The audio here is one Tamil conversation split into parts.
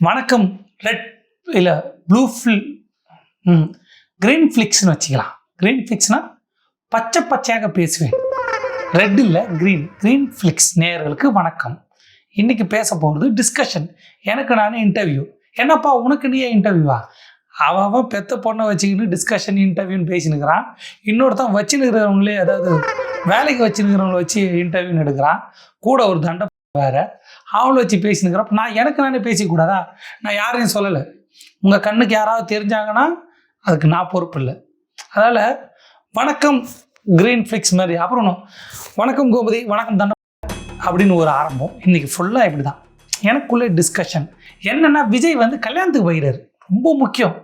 வணக்கம். ரெட் இல்லை ப்ளூ ஃபில் ம் க்ரீன் ஃப்ளிக்ஸ்னு வச்சுக்கலாம். க்ரீன் ஃப்ளிக்ஸ்னால் பச்சை பச்சையாக பேசுவேன். ரெட் இல்லை க்ரீன் க்ரீன் ஃப்ளிக்ஸ் நேர்களுக்கு வணக்கம். இன்றைக்கி பேச போகிறது டிஸ்கஷன் எனக்கு நான் இன்டர்வியூ என்னப்பா உனக்கு நீயே இன்டர்வியூவா அவன் அவன் பெத்த பொண்ணை வச்சுக்கிட்டு டிஸ்கஷன் இன்டர்வியூன்னு பேசினுக்கிறான் இன்னொருத்தன் வச்சுனுக்கிறவங்களே அதாவது வேலைக்கு வச்சுனுக்கிறவங்கள வச்சு இன்டர்வியூன்னு எடுக்கிறான். கூட ஒரு தண்டை வேற அவளை வச்சு பேசினுக்கிறப்ப நான் எனக்கு நானே பேசிக்கூடாதா? நான் யாரையும் சொல்லலை. உங்கள் கண்ணுக்கு யாராவது தெரிஞ்சாங்கன்னா அதுக்கு நான் பொறுப்பு இல்லை. அதனால் வணக்கம் க்ரீன் ஃப்ளிக்ஸ் மாதிரி. அப்புறம் வணக்கம் கோபதி வணக்கம் தண்டம் அப்படின்னு ஒரு ஆரம்பம். இன்னைக்கு ஃபுல்லாக இப்படி தான் எனக்குள்ளே டிஸ்கஷன் என்னென்னா விஜய் வந்து கல்யாணத்துக்கு போயிறாரு ரொம்ப முக்கியம்.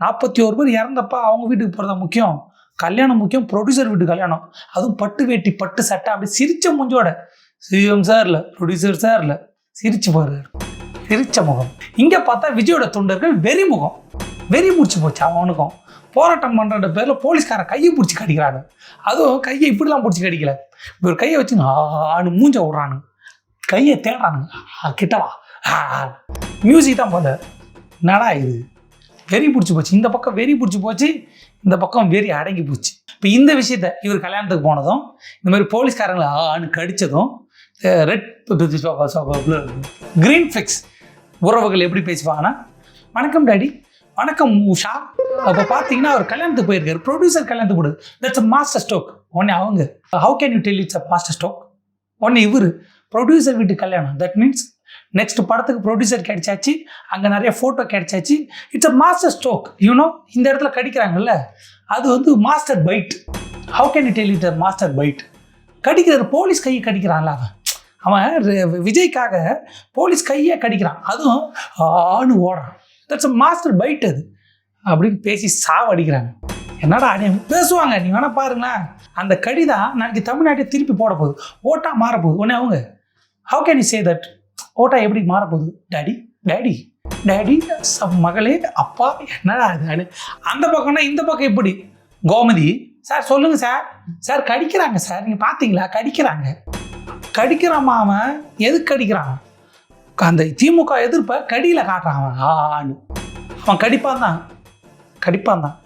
நாற்பத்தி ஒரு பேர் இறந்தப்பா அவங்க வீட்டுக்கு போகிறதா முக்கியம். கல்யாணம் முக்கியம். ப்ரொடியூசர் வீட்டு கல்யாணம். அதுவும் பட்டு வேட்டி பட்டு சட்டை அப்படி சிரிச்ச முஞ்சோட சிஎம் சார் இல்லை ப்ரொடியூசர் சார் இல்லை சிரிச்சு போகிறாரு சிரிச்ச முகம். இங்கே பார்த்தா விஜயோட தொண்டர்கள் வெறி முகம் வெறி முடிச்சு போச்சு அவனுக்கும். போராட்டம் பண்ணுற பேரில் போலீஸ்காரன் கையை பிடிச்சி கடிக்கிறானு அதுவும் கையை இப்படிலாம் பிடிச்சி கடிக்கல. இவர் கையை வச்சு ஆணு மூஞ்ச விட்றானு கையை தேடுறானுங்க. கிட்டவா மியூசிக் தான் போல. என்னடா இது? வெறி பிடிச்சி போச்சு. இந்த பக்கம் வெறி பிடிச்சி போச்சு. இந்த பக்கம் வெறி அடங்கி போச்சு. இப்போ இந்த விஷயத்த இவர் கல்யாணத்துக்கு போனதும் இந்த மாதிரி போலீஸ்காரங்களை ஆணு கடித்ததும் ரெட் க்ரீன் ஃபிக்ஸ் உறவுகள் எப்படி பேசுவாங்கன்னா வணக்கம் டாடி வணக்கம் உஷா. அப்போ பார்த்தீங்கன்னா அவர் கல்யாணத்துக்கு போயிருக்காரு. ப்ரொடியூசர் கல்யாணத்துக்கு போடுது தட்ஸ் அ மாஸ்டர் ஸ்டோக் ஒன்னே அவங்க. How can you tell it's a master stroke ஒன்று இவர். ப்ரொடியூசர் வீட்டு கல்யாணம். தட் மீன்ஸ் நெக்ஸ்ட் படத்துக்கு ப்ரொடியூசர் கிடைச்சாச்சு. அங்கே நிறைய ஃபோட்டோ கிடைச்சாச்சு. It's a master stroke you know இந்த இடத்துல கடிக்கிறாங்கல்ல அது வந்து master bite how can you tell it a master bite கடிக்கிறார். Police கையை கடிக்கிறான்ல அவன். அவன் விஜய்க்காக போலீஸ் கையை கடிக்கிறான். அதுவும் ஆணு ஓடுறான். தட்ஸ் அ மாஸ்டர் பைட் அது. அப்படின்னு பேசி சாவடிக்கிறாங்க. என்னடா நீ பேசுவாங்க? நீ வேணா பாருங்களேன். அந்த கடி தான் நாளைக்கு தமிழ்நாட்டை திருப்பி போட போகுது. ஓட்டா மாற போகுது. உடனே அவங்க how can you say that ஓட்டா எப்படி மாற போகுது? டாடி டாடி டாடி சப் மகளே அப்பா என்னடா இது? அந்த பக்கம்னா இந்த பக்கம் எப்படி? கோமதி சார் சொல்லுங்கள் சார் சார் கடிக்கிறாங்க சார் நீங்கள் பார்த்தீங்களா கடிக்கிறாங்க. கடிக்கிறாமா அவன் எதுக்கு கடிக்கிறான்? அந்த திமுக எதிர்ப்பை கடியில் காட்டுறான் அவன். ஆன்னு. அவன் கடிப்பான் தான். கடிப்பான் தான்.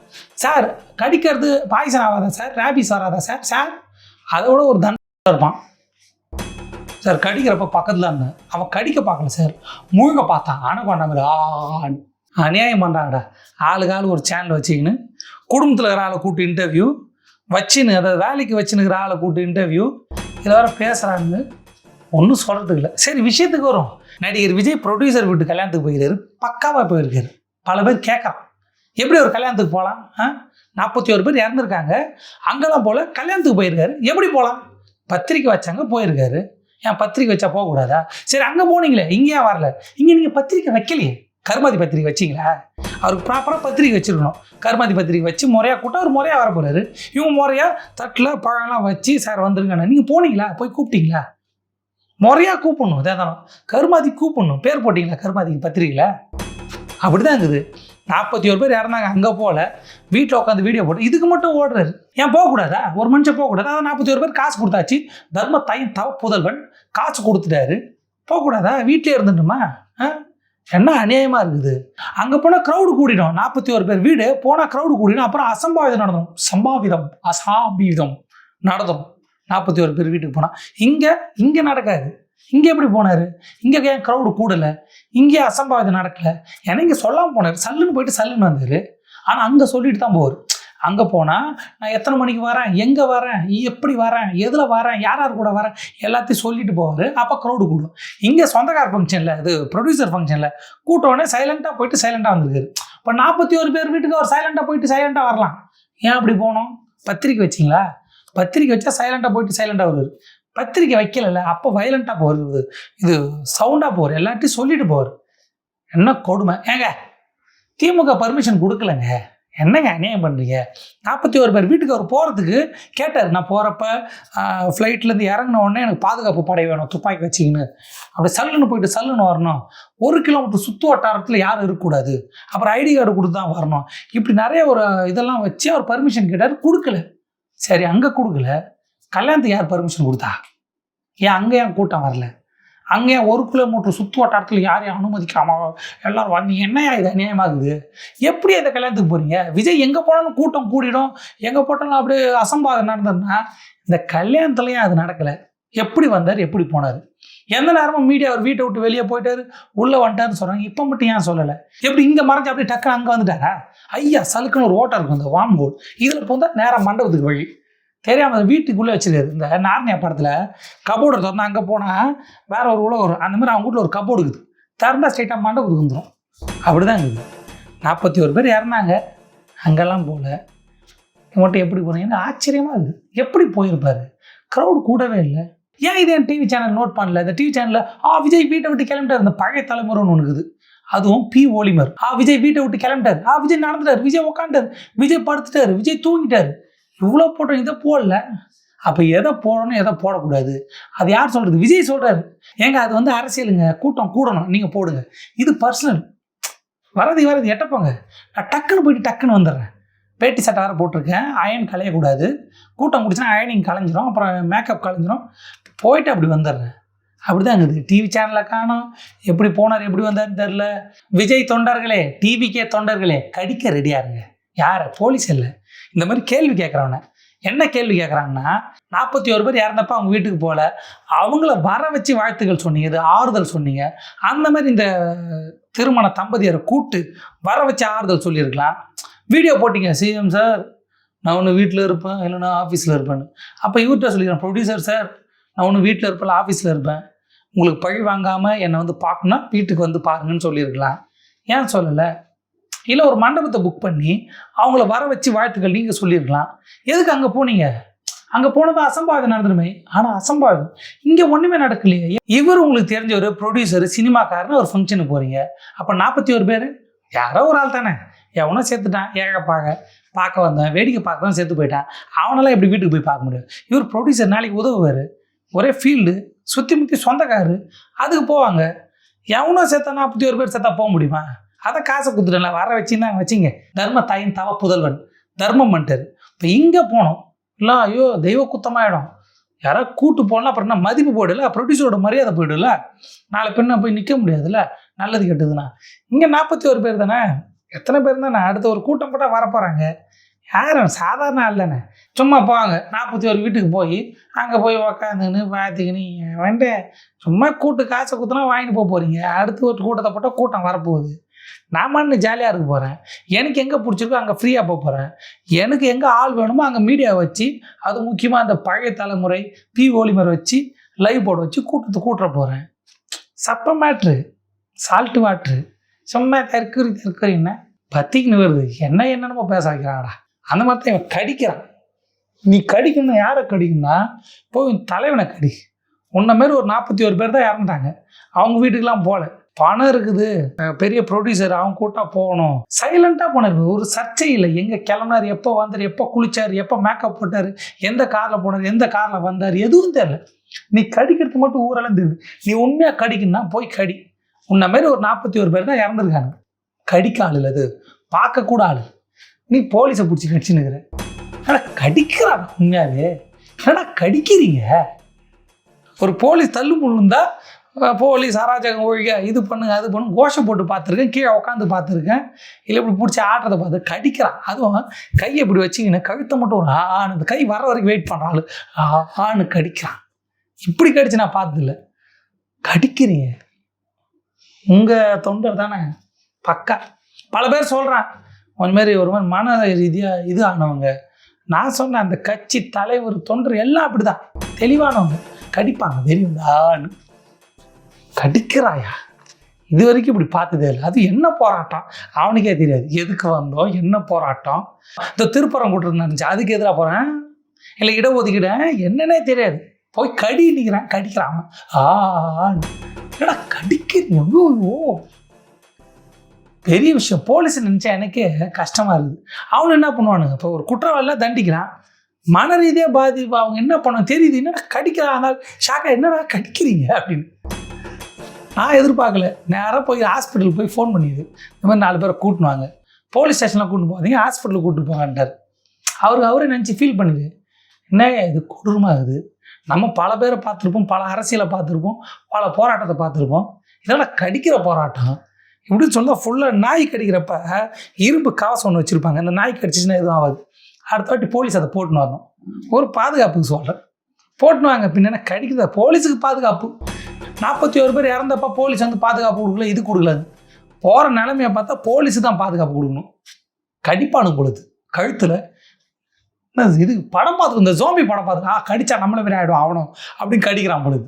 சார் கடிக்கிறது பாய்சன் ஆகாதா சார்? ரேபிஸ் வராதா சார்? சார் அதோட ஒரு தண்டனை இருப்பான். சார் கடிக்கிறப்ப பக்கத்தில் இருந்தேன் அவன் கடிக்க பார்க்கல சார். முழுங்க பார்த்தான் அனுப்பான் மாதிரி ஆன்னு. அநியாயம் பண்ணுறாங்கடா ஆளுக்கு ஆளு ஒரு சேனல் வச்சுக்கின்னு குடும்பத்தில் இருக்கிற ஆளை கூப்பிட்டு இன்டர்வியூ வச்சுன்னு அதாவது வேலைக்கு வச்சுன்னுக்கிற ஆளை கூப்பிட்டு இன்டர்வியூ இதில் வேறு பேசுகிறாங்க ஒன்றும் சொல்கிறதுக்கு இல்லை. சரி விஷயத்துக்கு வரும். நடிகர் விஜய் ப்ரொடியூசர் வீட்டு கல்யாணத்துக்கு போயிருக்காரு. பக்காவாக போயிருக்காரு. பல பேர் கேட்குறான் எப்படி ஒரு கல்யாணத்துக்கு போகலாம் ஆ? நாற்பத்தி ஒரு பேர் இறந்துருக்காங்க. அங்கெல்லாம் போல் கல்யாணத்துக்கு போயிருக்காரு. எப்படி போகலாம் பத்திரிக்கை வச்சாங்க போயிருக்காரு. ஏன் பத்திரிக்கை வச்சா போகக்கூடாதா? சரி அங்கே போனீங்களே. இங்கே ஏன் வரல. இங்கே நீங்கள் பத்திரிக்கை வைக்கலையே. கருமாதி பத்திரிக்கை வச்சிங்களா? அவருக்கு ப்ராப்பராக பத்திரிக்கை வச்சிருக்கணும். கருமாதி பத்திரிக்கை வச்சு முறையாக கூட்டம் அவர் முறையாக வர போகிறாரு இவங்க முறையாக தட்டில் பழம்லாம் வச்சு சார் வந்துருங்கண்ணா. நீங்கள் போனீங்களா? போய் கூப்பிட்டீங்களா? முறையாக கூப்பிடணும். தேதானம் கருமாதி கூப்பிடணும். பேர் போட்டிங்களா கருமாதிக்கு பத்திரிக்கையில் அப்படி தான் இருக்குது. நாற்பத்தி ஒரு பேர் இறந்தாங்க அங்கே போகல. வீட்டில் உட்காந்து வீடியோ போட்டு இதுக்கு மட்டும் ஓடுறாரு. ஏன் போகக்கூடாதா? ஒரு மனுஷன் போகக்கூடாதா? அதான் நாற்பத்தி ஒரு பேர் காசு கொடுத்தாச்சு. தர்ம தாயின் தவ புதல்வன் காசு கொடுத்துட்டாரு. போகக்கூடாதா? வீட்டிலே இருந்துட்டுமா? ஆ? என்ன அநியாயமாக இருக்குது? அங்கே போனால் க்ரௌடு கூடிடும். நாற்பத்தி ஒரு பேர் வீடு போனால் க்ரௌடு கூடிடும். அப்புறம் அசம்பாவிதம் நடந்தோம் சம்பாவிதம் அசாபிதம் நடந்தோம் நாற்பத்தி ஒரு பேர் வீட்டுக்கு போனால் இங்கே இங்கே நடக்காது. இங்கே எப்படி போனார்? இங்கே ஏன் க்ரௌடு கூடலை? இங்கே அசம்பாவிதம் நடக்கல? ஏன்னா இங்கே சொல்லாமல் போனார். சல்லுன்னு போயிட்டு சல்லுன்னு வந்தார். ஆனால் அங்கே சொல்லிட்டு தான் போவார். அங்கே போனால் நான் எத்தனை மணிக்கு வரேன்? எங்கே வரேன்? எப்படி வரேன்? எதில் வரேன்? யார் யார் கூட வரேன்? எல்லாத்தையும் சொல்லிட்டு போவார். அப்போ க்ரௌடு கூடும். இங்கே சொந்தக்கார் ஃபங்க்ஷனில் இது ப்ரொடியூசர் ஃபங்க்ஷனில் கூட்டோடனே சைலண்ட்டாக போயிட்டு சைலண்ட்டாக வந்திருக்காரு. இப்போ நாற்பத்தி ஒரு பேர் வீட்டுக்கு அவர் சைலண்ட்டாக போயிட்டு சைலண்ட்டாக வரலாம். ஏன் அப்படி போனோம்? பத்திரிக்கை வச்சிங்களா? பத்திரிக்கை வச்சா சைலண்ட்டாக போயிட்டு சைலண்ட்டாக வருவார். பத்திரிக்கை வைக்கலல்ல அப்போ வயலண்ட்டாக போகிறது இது சவுண்டாக போவார். எல்லாத்தையும் சொல்லிட்டு போவார். என்ன கொடுமை. ஏங்க திமுக பர்மிஷன் கொடுக்கலங்க. என்னங்க அநியாயம் பண்ணுறீங்க நாற்பத்தி ஒரு பேர் வீட்டுக்கு அவர் போகிறதுக்கு கேட்டார். நான் போகிறப்ப ஃப்ளைட்லேருந்து இறங்கின உடனே எனக்கு பாதுகாப்பு படை வேணும் துப்பாக்கி வச்சிங்கன்னு அப்படி சல்லுன்னு போயிட்டு சல்லுன்னு வரணும். ஒரு கிலோமீட்டர் சுற்று வட்டாரத்தில் யாரும் இருக்கக்கூடாது. அப்புறம் ஐடி கார்டு கொடுத்து தான் வரணும். இப்படி நிறைய ஒரு இதெல்லாம் வச்சு அவர் பர்மிஷன் கேட்டார். கொடுக்கல. சரி அங்கே கொடுக்கல. கல்யாணத்துக்கு யார் பர்மிஷன் கொடுத்தா? ஏன் அங்கே ஏன் கூட்டம் வரல? அங்கே ஒரு கிலோமீட்டர் சுற்று வட்டாரத்தில் யாரையும் அனுமதிக்காம எல்லாரும் வந்து என்னையா இது அநியாயமாகுது எப்படி இந்த கல்யாணத்துக்கு போகிறீங்க விஜய் எங்கே போனாலும் கூட்டம் கூடிடும். எங்கே போட்டாலும் அப்படியே அசம்பாதம் நடந்ததுன்னா இந்த கல்யாணத்துலேயும் அது நடக்கலை. எப்படி வந்தார்? எப்படி போனார்? எந்த நேரமும் மீடியா அவர் வீட்டை விட்டு வெளியே போயிட்டாரு உள்ளே வந்துட்டாருன்னு சொல்கிறாங்க இப்போ மட்டும் ஏன் சொல்லலை? எப்படி இங்கே மறைஞ்சு அப்படியே டக்குன்னு அங்கே வந்துட்டாரா? ஐயா சலுக்குன்னு ஒரு ஓட்டம் இருக்கும் இந்த வாம்போல் இதில் போந்தால் நேராக மண்டபத்துக்கு வழி தெரியாமல் வீட்டுக்குள்ளே வச்சிருக்காரு இந்த நார்னியா படத்தில் கபோர்டு திறந்தா அங்கே போனால் வேற ஒரு உலகம் வரும். அந்த மாதிரி அவங்க வீட்டில் ஒரு கபோர்டு இருக்குது. திறந்தா ஸ்ட்ரைட்டாக மண்டபத்துக்கு வந்துடும் அப்படிதான் இருக்குது. நாற்பத்தி ஒரு பேர் இறந்தாங்க. அங்கெல்லாம் போகல மட்டும் எப்படி போனீங்கன்னு ஆச்சரியமாக இருக்குது. எப்படி போயிருப்பாரு? க்ரௌட் கூடவே இல்லை. ஏன் இதே டிவி சேனல் நோட் பண்ணல? இந்த டிவி சேனலில் ஆ விஜய் வீட்டை விட்டு கிளம்பிட்டார். இந்த பழைய தலைமுறைன்னு ஒன்று இருக்குது. அதுவும் பி ஓலிமர். ஆ விஜய் வீட்டை விட்டு கிளம்பிட்டார். ஆ விஜய் நடந்துட்டார். விஜய் உட்காந்துட்டார் விஜய் படுத்துட்டார். விஜய் தூங்கிட்டார். இவ்வளோ போட்டோம் இதை போடல. அப்போ எதை போடணும் எதை போடக்கூடாது? அது யார் சொல்கிறது விஜய் சொல்கிறாரு ஏங்க அது வந்து அரசியலுங்க. கூட்டம் கூடணும். நீங்கள் போடுங்க. இது பர்சனல் வரது வரது எட்டப்போங்க. நான் டக்குன்னு போயிட்டு டக்குன்னு வந்துடுறேன். பேட்டி சட்டை வேறு போட்டிருக்கேன். அயன் களையக்கூடாது. கூட்டம் குடிச்சுன்னா அயனிங் கலைஞ்சிரும் அப்புறம் மேக்கப் கலைஞ்சிரும் போயிட்டு அப்படி வந்துடுறேன். அப்படி தான் இருக்குது டிவி சேனலில் காணோம். எப்படி போனார் எப்படி வந்தார்னு தெரில விஜய் தொண்டர்களே டிவிக்கே தொண்டர்களே கடிக்க ரெடியாக இருங்க யார்? போலீஸ் இல்லை. இந்த மாதிரி கேள்வி கேட்குறவன என்ன கேள்வி கேட்குறாங்கன்னா நாற்பத்தி ஒரு பேர் இறந்தப்ப அவங்க வீட்டுக்கு போகல அவங்கள வர வச்சு வாழ்த்துக்கள் சொன்னீங்க இது ஆறுதல் சொன்னீங்க. அந்த மாதிரி இந்த திருமண தம்பதியரை கூட்டு வர வச்சு ஆறுதல் சொல்லியிருக்கலாம். வீடியோ போட்டிங்க சிஎம் சார் நான் ஒன்று வீட்டில் இருப்பேன் இல்லைன்னா ஆஃபீஸில் இருப்பேன்னு. அப்போ இவர்கிட்ட சொல்லிக்கிறேன் ப்ரொடியூசர் சார் நான் ஒன்று வீட்டில் இருப்பேன் ஆஃபீஸில் இருப்பேன். உங்களுக்கு பழி வாங்காமல் என்னை வந்து பார்க்கணும்னா வீட்டுக்கு வந்து பாருங்கன்னு சொல்லியிருக்கலாம். ஏன் சொல்லலை? இல்லை ஒரு மண்டபத்தை புக் பண்ணி அவங்கள வர வச்சு வாழ்த்துக்கள் நீங்கள் சொல்லியிருக்கலாம். எதுக்கு அங்கே போனீங்க? அங்கே போனது அசம்பாவிதம் நடந்துருமே ஆனால் அசம்பாவிதம். இங்கே ஒன்றுமே நடக்கலையே. இவர் உங்களுக்கு தெரிஞ்ச ஒரு ப்ரொடியூசர் சினிமாக்காரன்னு ஒரு ஃபங்க்ஷனுக்கு போகிறீங்க அப்போ நாற்பத்தி ஒரு பேர் யாரோ ஒரு ஆள் தானே. எவனோ சேர்த்துட்டான் ஏகப்பாக. பார்க்க வந்தேன் வேடிக்கை பார்க்க தான் சேர்த்து போயிட்டான். அவனெல்லாம் எப்படி வீட்டுக்கு போய் பார்க்க முடியும்? இவர் ப்ரொடியூசர் நாளைக்கு உதவுவார். ஒரே ஃபீல்டு சுற்றி முற்றி சொந்தக்காரு அதுக்கு போவாங்க. எவனோ சேர்த்தா நாற்பத்தி ஒரு பேர் சேர்த்தா போக முடியுமா? அதை காசை கொடுத்துட்டல வர வச்சுன்னா வச்சிங்க. தர்ம தாயின் தவ புதல்வன் தர்மம் பண்ணிட்டாரு இப்போ இங்கே போனோம். இல்லை ஐயோ தெய்வ குத்தமாயிடும். யாராவது கூட்டு போகலாம் அப்புறம் என்ன மதிப்பு போயிடல ப்ரொடியூசரோட மரியாதை போயிடல நாளை பெண்ணை போய் நிற்க முடியாதுல்ல? நல்லது கெட்டதுண்ணா இங்கே நாற்பத்தி ஒரு பேர் தானே? எத்தனை பேர் தானே? அடுத்த ஒரு கூட்டம் போட்டால் வரப்போகிறாங்க யாரும் சாதாரண ஆள் தானே? சும்மா போவாங்க நாற்பத்தி ஒரு வீட்டுக்கு போய் அங்கே போய் உக்காந்துக்கின்னு பார்த்துக்கின்னு வேண்டே சும்மா கூட்டு காசை குத்துனா வாங்கிட்டு போக போகிறீங்க அடுத்து ஒரு கூட்டத்தை போட்டால் கூட்டம் வரப்போகுது. நான் ஜாலியாக இருக்க போகிறேன் எனக்கு எங்கே பிடிச்சிருக்கோ அங்கே ஃப்ரீயாக போக போகிறேன் எனக்கு எங்கே ஆள் வேணுமோ அங்கே மீடியா வச்சு அது முக்கியமாக அந்த பழைய தலைமுறை பி ஓலிமர் வச்சு லைவ் போர்டு வச்சு கூட்டத்தை கூட்டுற போகிறேன் சப்ப மேட்ரு சால்ட்டு வாட்ரு சும்மா தற்கறி தற்கறின்னு பத்திக்குன்னு வருது என்ன என்னென்னமோ பேச வைக்கிறாங்கடா அந்த மாதிரி தான் இவன் கடிக்கிறான். நீ கடிக்கணும் யாரை கடிக்கணும்னா போய் உன் தலைவனை கடி. உன்ன மாரி ஒரு நாற்பத்தி ஒரு பேர் தான் இறந்துட்டாங்க. அவங்க வீட்டுக்கெல்லாம் போகல பணம் இருக்குது. பெரிய ப்ரொடியூசர் அவங்க கூட்டா போகணும். சைலண்டாக போனார். ஒரு சர்ச்சை இல்லை. எங்கே கிளம்புனார்? எப்போ வந்தார்? எப்போ குளிச்சார்? எப்போ மேக்கப் போட்டார்? எந்த காரில் போனார்? எந்த காரில் வந்தார்? எதுவும் தெரியல. நீ கடிக்கிறது மட்டும் ஊரெல்லாம் தெரியுது. நீ உண்மையாக கடிக்கணும்னா போய் கடி. உன்ன மாதிரி ஒரு நாற்பத்தி ஒரு பேர் தான் இறந்துருக்காங்க. கடிக்க ஆள் இல்லை அது. பார்க்கக்கூட ஆள் நீ போலீஸை பிடிச்சி கடிச்சுன்னுக்குற ஏன்னா கடிக்கிறான் உண்மையாவே. ஆனால் கடிக்கிறீங்க? ஒரு போலீஸ் தள்ளு முள்ளுந்தா போலீஸ் அராஜகம் ஒழிக இது பண்ணுங்க அது பண்ணுங்க கோஷம் போட்டு பார்த்துருக்கேன் கீழே உட்காந்து பார்த்துருக்கேன். இல்லை இப்படி பிடிச்சி ஆடுறதை பார்த்து கடிக்கிறான். அதுவும் கையை இப்படி வச்சிங்கன்னா கழுத்தை மட்டும் ஒரு ஆனது கை வர வரைக்கும் வெயிட் பண்ணுற ஆ, ஆணு கடிக்கிறான். இப்படி கடிச்சு நான் பார்த்ததில்ல. கடிக்கிறீங்க. உங்கள் தொண்டர் தானே. பக்கா. பல பேர் சொல்கிறான் ஒரு மாதிரி ஒரு மாதிரி மன ரீதியாக இது ஆனவங்க. நான் சொன்னேன் அந்த கட்சி தலைவர் தொண்டர் எல்லாம் அப்படிதான். தெளிவானவங்க. கடிப்பாங்க. தெரியும்டான்னு கடிக்கிறாயா? இது வரைக்கும் இப்படி பார்த்ததே இல்லை. அது என்ன போராட்டம்? அவனுக்கே தெரியாது. எதுக்கு வந்தோம்? என்ன போராட்டம்? இந்த திருப்பரங்குன்றம் இருந்துச்சு அதுக்கு எதிராக போகிறேன் இல்லை ஒதுக்கிடேன் என்னன்னே தெரியாது. போய் கடி நிற்கிறான் கடிக்கிறான் அவன். ஆ என்னடா கடிக்கிறீங்க ஓ. பெரிய விஷயம். போலீஸ் நினச்சா எனக்கே கஷ்டமாக இருக்குது. அவனு என்ன பண்ணுவானுங்க? இப்போ ஒரு குற்றவாளிலாம் தண்டிக்கிறான். மன ரீதியாக பாதிப்பு அவங்க என்ன பண்ணுவாங்க? தெரியுது. என்னடா கடிக்கிறான்? அதனால் ஷாக்கா என்னடா கடிக்கிறீங்க? அப்படின்னு. நான் எதிர்பார்க்கல. நேராக போய் ஹாஸ்பிட்டல் போய் ஃபோன் பண்ணிடுது இந்த மாதிரி நாலு பேரை கூட்டினுவாங்க போலீஸ் ஸ்டேஷனில் கூட்டு போகாதீங்க ஹாஸ்பிட்டலுக்கு கூட்டிட்டு போங்கன்ட்டார். அவருக்கு அவரே நினச்சி ஃபீல் பண்ணுது. என்ன இது கொடூரமாகுது நம்ம பல பேரை பார்த்துருப்போம் பல அரசியலை பார்த்துருப்போம் பல போராட்டத்தை பார்த்துருப்போம். இதெல்லாம் கடிக்கிற போராட்டம். இப்படின்னு சொன்னால் ஃபுல்லாக நாய் கடிக்கிறப்ப இரும்பு காசு ஒன்று வச்சுருப்பாங்க. இந்த நாய் கடிச்சிச்சுன்னா எதுவும் ஆகாது. அடுத்த வாட்டி போலீஸ் அதை போட்டுன்னு வரணும். ஒரு பாதுகாப்புக்கு சொல்கிறேன் போட்டுன்னு வாங்க பின்னா கடிக்கிறத போலீஸுக்கு பாதுகாப்பு. நாற்பத்தி ஒரு பேர் இறந்தப்ப போலீஸ் வந்து பாதுகாப்பு கொடுக்கல இது கொடுக்கல. போகிற நிலைமையை பார்த்தா போலீஸு தான் பாதுகாப்பு கொடுக்கணும். கடிப்பானு பொழுது கழுத்தில். இது? படம் பார்த்து இந்த ஜோம்பி படம் பார்த்து ஆ கடிச்சா நம்மள பேர் ஆகிடும் ஆகணும் அப்படின்னு கடிக்கிறான் பொழுது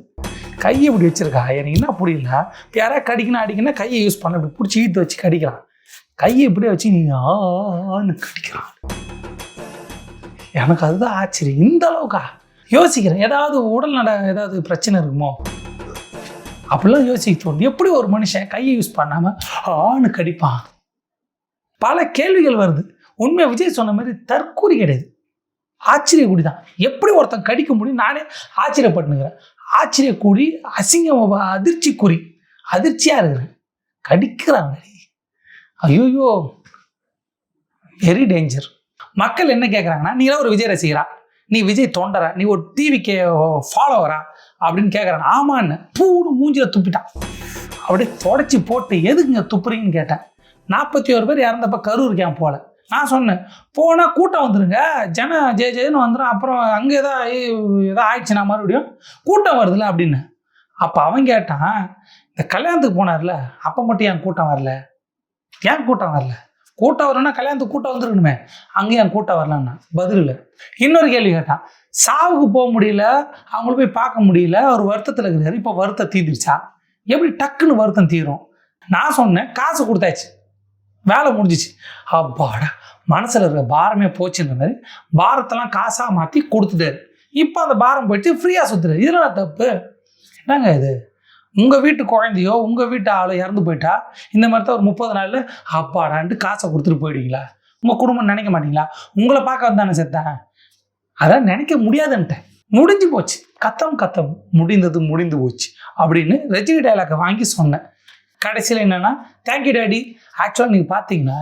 கையை இப்படி வச்சிருக்கா? எனக்கு என்ன புரியல. இப்போ யாராவது கடிக்கணும் அடிக்கணும் கையை யூஸ் பண்ண இப்படி பிடிச்சி ஈத்து வச்சு கடிக்கிறான். கையை இப்படியே வச்சு நீ ஆன்னு கடிக்கிறான். எனக்கு அதுதான் ஆச்சரியம். இந்த அளவுக்கா? யோசிக்கிறேன். ஏதாவது உடல்நட ஏதாவது பிரச்சனை இருக்குமோ? அப்படிலாம் யோசிக்க தோணும் எப்படி ஒரு மனுஷன் கையை யூஸ் பண்ணாமல் ஆணு கடிப்பான் பல கேள்விகள் வருது. உண்மையை விஜய் சொன்ன மாதிரி தற்கூறி கிடையாது. ஆச்சரியக்கூடி தான் எப்படி ஒருத்தன் கடிக்க முடியும்? நானே ஆச்சரியப்பட்டுனுக்கிறேன். ஆச்சரியக்கூடி அசிங்கம் அதிர்ச்சி குறி அதிர்ச்சியாக இருக்கிறேன் கடிக்கிறாங்க ஐயோயோ வெரி டேஞ்சர் மக்கள் என்ன கேட்குறாங்கன்னா நீலாம் ஒரு விஜய் ரசிகரா? நீ விஜய் தொண்டர? நீ ஒரு டிவிக்கு ஃபாலோவரா அப்படின்னு கேட்குறாங்க ஆமான்னு பூடு மூஞ்சில துப்பிட்டான். அப்படியே தொடச்சி போட்டு எதுக்குங்க துப்புறீங்கன்னு கேட்டேன். நாற்பத்தி ஒரு பேர் இறந்தப்ப கரூர் கேம் போல. நான் சொன்னேன் போனால் கூட்டம் வந்துருங்க. ஜன ஜே ஜேன்னு வந்துடும் அப்புறம் அங்கே எதா எதா ஆயிடுச்சுன்னா மறுபடியும் கூட்டம் வருதுல்ல அப்படின்னு. அப்போ அவன் கேட்டான் இந்த கல்யாணத்துக்கு போனார்ல? அப்போ மட்டும் ஏன் கூட்டம் வரல? ஏன் கூட்டம் வரல? கூட்டம் வரணும்னா கல்யாணத்துக்கு கூட்டம் வந்துருக்கணுமே. அங்கேயும் என் கூட்டம் வரலன்னா பதில் இல்லை. இன்னொரு கேள்வி கேட்டான் சாவுக்கு போக முடியல அவங்கள போய் பார்க்க முடியல அவர் வருத்தத்தில் இருக்கிறாரு. இப்போ வருத்தம் தீர்ந்துருச்சா? எப்படி டக்குன்னு வருத்தம் தீரும்? நான் சொன்னேன் காசு கொடுத்தாச்சு. வேலை முடிஞ்சிச்சு. அப்பாடா மனசில் இருக்கிற பாரமே போச்சுன்ற மாதிரி பாரத்தெல்லாம் காசாக மாற்றி கொடுத்துட்டாரு. இப்போ அந்த பாரம் போயிட்டு ஃப்ரீயாக சுற்றுறாரு இதெல்லாம் தப்பு? என்னங்க இது? உங்கள் வீட்டு குழந்தையோ உங்கள் வீட்டு ஆளோ இறந்து போயிட்டா இந்த மாதிரி தான் ஒரு முப்பது நாளில் அப்பாடான்ட்டு காசை கொடுத்துட்டு போயிடுவீங்களா? உங்கள் குடும்பம் நினைக்க மாட்டீங்களா? உங்களை பார்க்க வந்தானே செத்தேன் அதான் நினைக்க முடியாதுன்ட்டேன். முடிஞ்சு போச்சு. கத்தம் கத்தம். முடிந்தது முடிந்து போச்சு. அப்படின்னு ரஜினி டைலாக்கை வாங்கி சொன்னேன். கடைசியில் என்னென்னா தேங்க்யூ டேடி ஆக்சுவலாக நீங்கள் பார்த்தீங்கன்னா